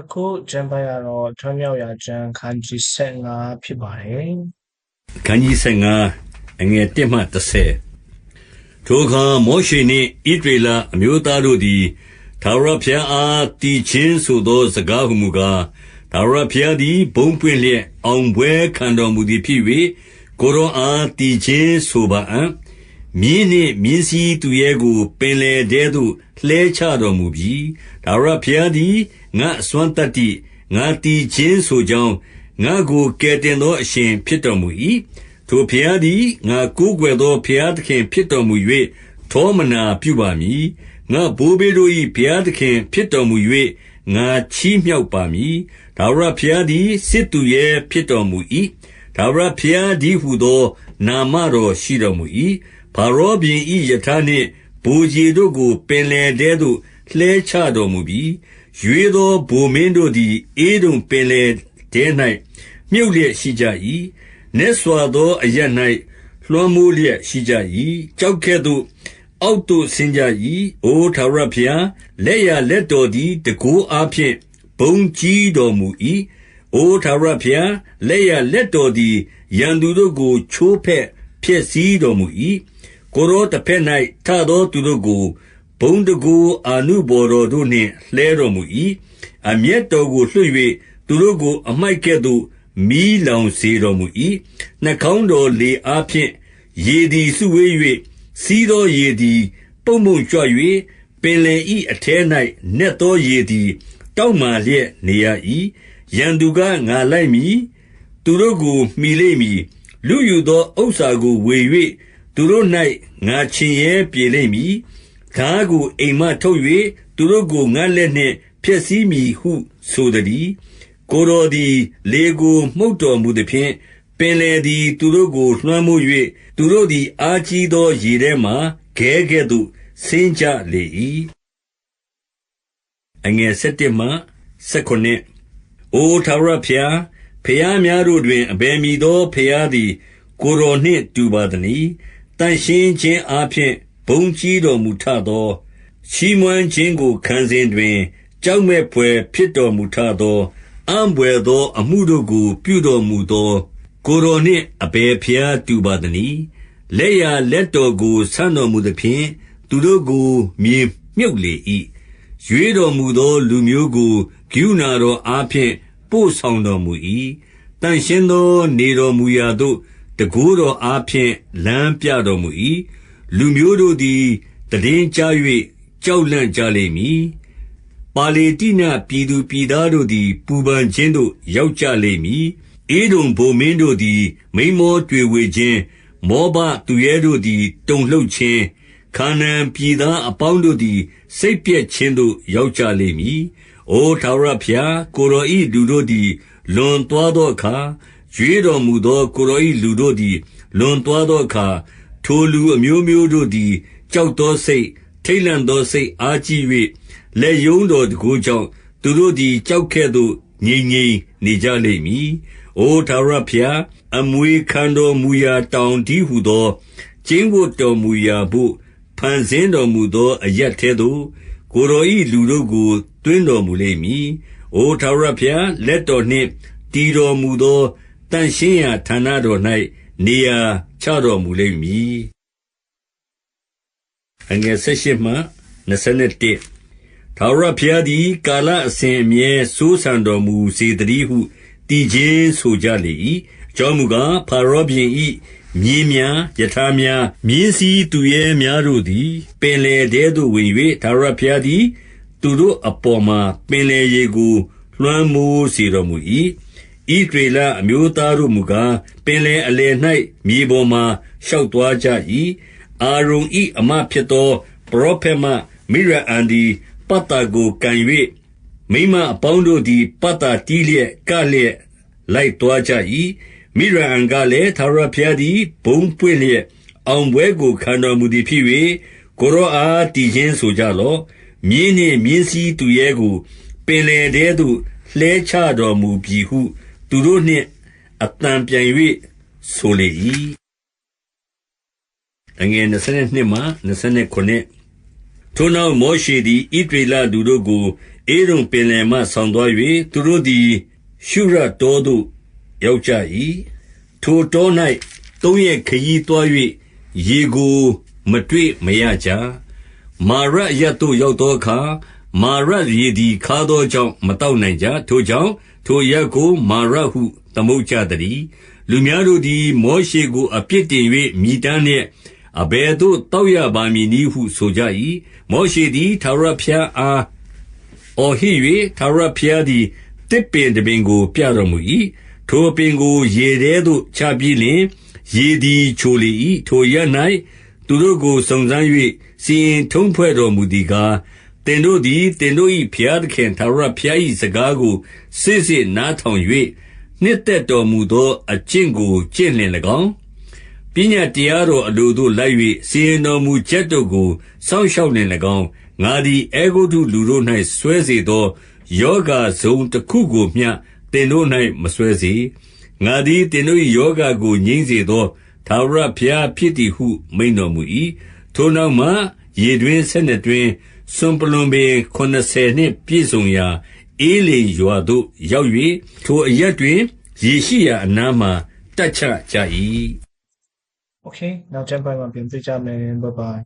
အခုကျမ်းပိုင်းကတော့ထွန်းမြောက်ရာကျမ်းခန်းကြီး15ဖြစ်ပါတယ်ခန်းကြီး15အငယ်1မှ30ထိုအခါမောရှေနှင့်ဣဒရေလအမျိုးသားတို့သည်သာရဖျားအားတီချင်းဆိုသော စကားဟုမူကားသာရဖျားသည်ဘုံပွင့်လျက်အောင်ပွဲခံတော်မူသည်ဖြစ်၍ကိုရောအားတီချင်းဆိုပါအံ့မြင်းနှင့်မြင်းစည်းသူရဲကို ပင်လေတဲသို့လှဲချတော်မူပြီးဒါရဖျားသည် ငါအစွမ်းတတ္တိ ငါတီချင်းဆိုကြောင်း ငါကို ကယ်တင်သော အရှင်ဖြစ်တော်မူ၏ထိုဘုရားသည် ငါကိုးကွယ်သော ဘုရားသခင်ဖြစ်တော်မူ၍ထောမနာပြုပါမည် ငါဘိုးဘေးတို့၏ဘုရားသခင်ဖြစ်တော်မူ၍ငါချီးမြှောက်ပါမည်ဒါဝရဘုရားသည် စစ်သူရဲ့ဖြစ်တော်မူ၏ဒါဝရဘုရားသည်ဟုသော နာမတော်ရှိတော်မူ၏ဖာရောဘင်၏ယထာနှင့်ဘူကြီးတို့ကို ပင်လေတဲသို့ လှဲချတော်မူပြီး ရွေသော ဗိုလ်မင်းတို့သည်အေဒုံပင်လေတဲ၌မြုပ်လျက်ရှိကြ၏နက်စွာသောအရ၌လွှမ်းမိုးလျက်ရှိကြ၏ကြောက်ကဲ့သို့ အောက်သို့ဆင်းကြ၏အိုထာဝရဘုရား လက်ရလက်တော်သည်တကိုးအားဖြင့် ဘုံကြီးတော်မူ၏အိုထာဝရဘုရား လက်ရလက်တော်သည် ရန်သူတို့ကို ချိုးဖက်ဖျက်ဆီးတော်မူ၏ကိုရောတစ်ဖက်၌ထသောသူတို့ကို ဘုံတကူအာနုဘော်တော်တို့နှင့် လှဲတော်မူ၏အမျက်တော်ကိုလွှတ်၍သူတို့ကို အမိုက်ကဲ့သို့ မီးလောင်စေတော်မူ၏နှာခေါင်းတော်လေအားဖြင့် ရေသည်စုဝေး၍စီးသောရေသည် ပုံပုံကြွ၍ပင်လယ်ဤအထဲ၌နက်သောရေသည် တောက်မာလျက်နေရ၏ရန်သူက ငါလိုက်မည် သူတို့ကို မှီလိမ့်မည်လူယူသောဥစ္စာကို ဝေ၍သူတို့၌ငါချင်ရဲပြေလိမ့်မည် ဓာကိုအိမ်မှထုတ်၍သူတို့ကို ငါလက်နှင့် ဖျက်ဆီးမည်ဟုဆိုသည်ကိုယ်တော်သည် လေကို မှုတ်တော်မူသည်ဖြင့် ပင်လေသည် သူတို့ကို လွှမ်းမိုး၍သူတို့သည် အားကြီးသော ရေထဲမှခဲကဲ့သို့ ဆင်းကြလေ၏အငယ်7မှ19အို ထာဝရဘုရားဖျားများတို့တွင် အဘယ်မည်သောဖျားသည် ကိုယ်တော်နှင့် တူပါသနည်းတန်ရှင်းခြင်းအားဖြင့် ဘုံကြီးတော်မူထသော ချီးမွမ်းခြင်းကို ခံစဉ်တွင် ကြောက်မဲ့ဖွယ်ဖြစ်တော်မူထသော အံ့ဘွယ်သောအမှုတို့ကို ပြုတော်မူသော ကိုယ်တော်နှင့် အဘယ်ဖျားတူပါသနည်း လက်ရလက်တော်ကို ဆန့်တော်မူသဖြင့် သူတို့ကို မြေမြုပ်လေ၏ရွေတော်မူသော လူမျိုးကို ကရုဏာတော်အားဖြင့် ပို့ဆောင်တော်မူ၏တန်ရှင်းသော နေတော်မူရာသို့တကိုးတော်အားဖြင့် လမ်းပြတော်မူ၏ လူမျိုးတို့သည်တည်င်းကြား၍ကြောက်လန့်ကြလိမ့်မည် ပါလေတိနပြည်သူပြည်သားတို့သည် ပူပန်ခြင်းသို့ ရောက်ကြလိမ့်မည်အေဒုံဗိုလ်မင်းတို့သည် မိမောတွေ့ဝေခြင်း မောဘသူရဲတို့သည် တုန်လှုပ်ခြင်း ခါနန်ပြည်သားအပေါင်းတို့သည် စိတ်ပြည့်ခြင်းသို့ ရောက်ကြလိမ့်မည်။အိုထာဝရဘုရား ကိုရောဤလူတို့သည် လွန်သွားသောအခါ ရွေတော်မူသော ကိုရောဤလူတို့သည် လွန်သွားသောအခါ ထိုလူအမျိုးမျိုးတို့သည် ကြောက်သောစိတ် ထိတ်လန့်သောစိတ်အားကြီး၍လက်ယုံတော်တကူကြောင့် သူတို့သည်ကြောက်ကဲ့သို့ ငြိမ်ငြိမ်နေကြလိမ့်မည်။အိုထာဝရဘုရား အမွေခံတော်မူရာတောင်ဒီဟုသော ကျင်းဝတ်တော်မူရာဘို့ ဖန်ဆင်းတော်မူသော အရက်ထဲသို့ ကိုယ်တော်၏လူတို့ကိုတွင်းတော်မူလိမ့်မည်။အိုထာဝရဘုရား လက်တော်နှင့် တည်တော်မူသောတန်ရှင်းရာဌာနတော်၌ နေရာချတော်မူလိမ့်မည်။အငယ်၁၈မှ21ထာဝရဘုရားသည် ကာလအစဉ်အမြဲစိုးစံတော်မူစေတည်းဟုတည်ခြင်းဆိုကြလေ၏။အကြောင်းမူကားဖာရောဘုရင်၏မြင်းများယထာများမြင်းစည်းသူရဲများတို့သည် ပင်လေတဲသို့ဝင်၍ထာဝရဘုရားသည် သူတို့အပေါ်မှာပင်လေရေကိုလွှမ်းမိုးစေတော်မူ၏။ ဣဒေလအမျိုးသားတို့မူကား ပင်လေအလယ်၌မြေပေါ်မှရှောက်သွားကြ၏။အာရုန်၏အမဖြစ်သော ပရောဖက်မ မိရအံသည် ပတ်တာကိုကန်၍မိမအပေါင်းတို့သည် ပတ်တာတီးလျက် ကလျက် လိုက်သွားကြ၏မိရအံကလည်းသာရဖျားသည် ဘုံပွင့်လျက် အောင်ပွဲကို ခံတော်မူသည်ဖြစ်၍ကိုရောအားတည်ခြင်းဆိုကြလော့ မြင်းနှင့်မြင်းစည်းသူရဲကို ပင်လေတဲသို့ လှဲချတော်မူပြီဟု သူတို့နှင့်အတန်ပြန်၍ဆိုလေ၏အငယ်22မှ29ထိုနောက် မောရှေသည်ဣဒရေလလူတို့ကိုဧရုံပင်လယ်မှ ဆောင်သွား၍သူတို့သည် ရှုရတောသို့ ရောက်ကြ၏ထိုတော၌သုံးရက်ခရီးသွား၍ရေကို မတွေ့မရကြ မာရအရပ်သို့ ရောက်သောအခါ မာရရေသည် ခါသောကြောင့်မတောက်နိုင်ကြ ထိုကြောင့် ထိုအရပ်ကို မာရဟု သမုတ်ကြသည်လူများတို့သည် မောရှေကို အပြစ်တင်၍မြည်တမ်းလျက် အဘယ်သို့တောက်ရပါမည်နည်းဟု ဆိုကြ၏မောရှေသည်သာရဖျားအား အော်ဟစ်၍ထာဝရဘုရားသည်တစ်ပင်တပင်ကို ပြတော်မူ၏ထိုပင်ကို ရေထဲသို့ ချပြီးလျှင် ရေသည် ချိုလေ၏ထိုရက်၌သူတို့ကို စုံစမ်း၍စီရင်ထုံးဖွဲ့တော်မူသည်ကား သင်တို့သည် သင်တို့၏ဘုရားသခင် ထာဝရဘုရား၏စကားကိုစစ်စစ်နားထောင်၍နှစ်သက်တော်မူသော အကျင့်ကို ကျင့်လျင်၎င်း ပညာတရားတော်အလိုသို့ လိုက်၍စီရင်တော်မူချက်တို့ကို စောင့်ရှောက်လျင်၎င်း ငါသည်အေဂုတုလူတို့၌ဆွဲစေသောယောဂါဇုံတစ်ခုကိုမျှ သင်တို့၌မဆွဲစေ ငါသည် သင်တို့၏ယောဂါကို ငြိမ်းစေသောသာဝရဘုရားဖြစ်သည်ဟု မိန်တော်မူ၏ထိုနောက်မှ ရေတွင်ဆက်နှစ်တွင် စွန်ပလွန်ပင်80နှင့် ပြည့်စုံရာအေးလေရွာသို့ ရောက်၍ထိုအရက်တွင် ရေရှိရာအနားမှတက်ချကြ၏ Okay နောက်ကျမ်းပိုင်းမှာပြန်တွေ့ကြမယ် bye bye